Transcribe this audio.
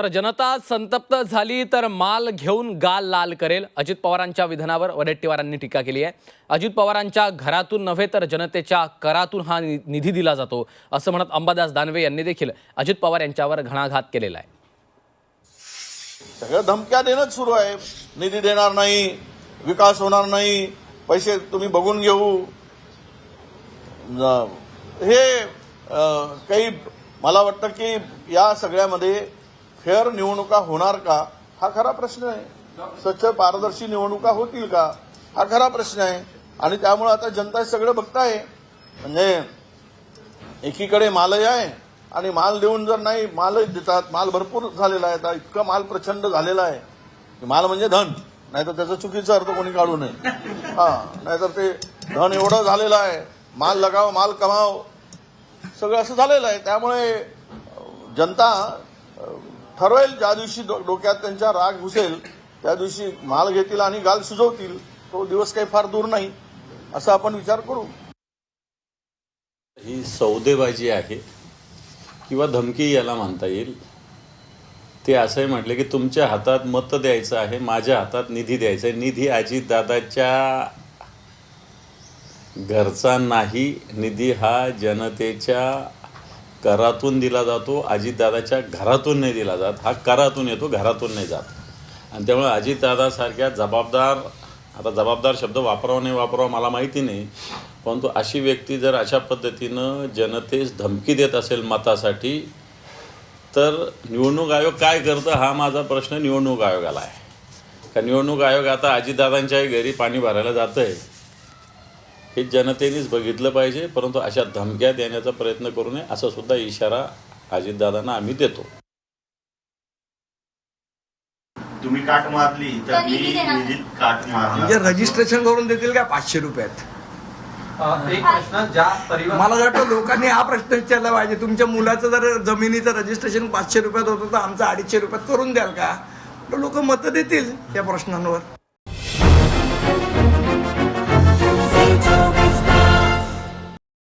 तर जनता संतप्त झाली तर माल घेऊन गाल लाल करेल. अजित पवारांच्या विधानावर वडेट्टीवारांनी टीका केली आहे. अजित पवारांच्या घरातून नव्हे तर जनतेच्या करातून हा नि- निधी दिला जातो असं म्हणत अंबादास दानवे यांनी देखील अजित पवार यांच्यावर घणाघात केलेला आहे. सगळ्या धमक्या देणंच सुरू आहे. निधी देणार नाही विकास होणार नाही पैसे तुम्ही बघून घेऊ. हे काही मला वाटतं की या सगळ्यामध्ये फेअर निवडणुका होणार का? हा खरा प्रश्न आहे. स्वच्छ पारदर्शी निवडणुका होतील का? हा खरा प्रश्न आहे. आणि त्यामुळे आता जनता सगळं बघताय. म्हणजे एकीकडे मालही आहे आणि माल देऊन जर नाही मालही देतात. माल भरपूर झालेला आहे. आता इतका माल प्रचंड झालेला आहे. माल म्हणजे धन. नाहीतर त्याचा चुकीचा अर्थ कोणी काढू नये. हा नाहीतर ते धन एवढं झालेलं आहे. माल लगाव माल कमाव. सगळं असं झालेलं आहे. त्यामुळे जनता ठरवेल ज्या दिवशी डो- डोक्यात त्यांच्या राग घुसेल त्या दिवशी माल घेतील आणि गाल सुजवतील तो दिवस काही फार दूर नाही असा आपण विचार करू. ही सौदेबाजी आहे किंवा धमकी याला म्हणता येईल. ते असंही म्हटले की तुमच्या हातात मत द्यायचं आहे माझ्या हातात निधी द्यायचा आहे. निधी अजितदादाच्या घरचा नाही निधी हा जनतेच्या करातून दिला जातो अजितदादाच्या घरातून नाही दिला जात. हा करातून येतो घरातून नाही जात. आणि त्यामुळे अजितदादासारख्या जबाबदार आता जबाबदार शब्द वापरावा नाही वापरावा मला माहिती नाही परंतु अशी व्यक्ती जर अशा पद्धतीनं जनतेस धमकी देत असेल मतासाठी तर निवडणूक आयोग काय करतं हा माझा प्रश्न निवडणूक आयोगाला आहे. का निवडणूक आयोग आता अजितदादांच्याही घरी पाणी भरायला जातं आहे हे जनतेनेच बघितलं पाहिजे परंतु अशा धमक्या देण्याचा प्रयत्न करू नये असा सुद्धा इशारा अजितदादांना आम्ही देतो. तुम्ही काट मारली तर मी. निधीत काट म्हणजे रजिस्ट्रेशन करून देतील का पाचशे रुपयात? एक प्रश्न ज्या परिवार मला वाटतं लोकांनी हा प्रश्न विचारला पाहिजे तुमच्या मुलाचं जर जमिनीचं रजिस्ट्रेशन पाचशे रुपयात होतं तर आमचं अडीचशे रुपयात करून द्याल का? लोक मतं देतील या प्रश्नांवर.